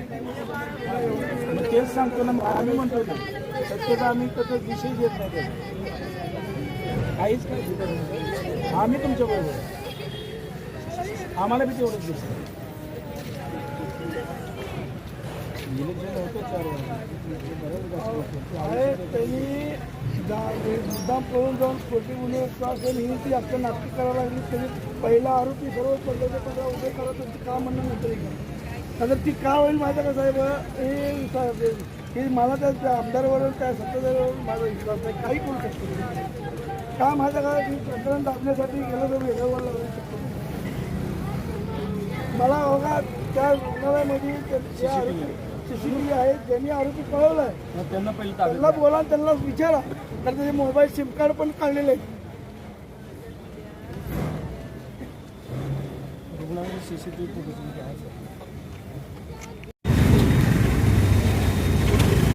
मग तेच सांगतो ना मग आम्ही म्हणतो ना सत्यता आम्ही त्याचा विषय घेत नाही काहीच नाही. आम्ही तुमच्या बरोबर आम्हाला बी तेवढंच दिसतं. त्यांनी मुद्दाम पळून जाऊन खोटी गुन्हे असेल ही ती आपल्या नाटकी करायला लागली त्यांनी पहिला आरोपी सर्व पडल्याच्या पडल्या उभे करत त्यांची का म्हणणं नंतर आता ती का होईल माहिती का साहेब? हे हे मला त्या त्या आमदारवर त्या सत्ताधाऱ्यावर माझा विश्वास नाही. काही करू शकतो का माहिती का प्रकरण दाबण्यासाठी गेलो तर वेगळं लागू शकतो मला बघा त्या रुग्णालयामध्ये सीसीटीव्ही आहे. ज्यांनी आरोपी पळवलाय मग त्यांना पहिलं त्यांना ताब्यात बोला त्यांना विचारा. तर त्याचे मोबाईल सिम कार्ड पण काढलेले आहेत. रुग्णामध्ये सीसीटीव्ही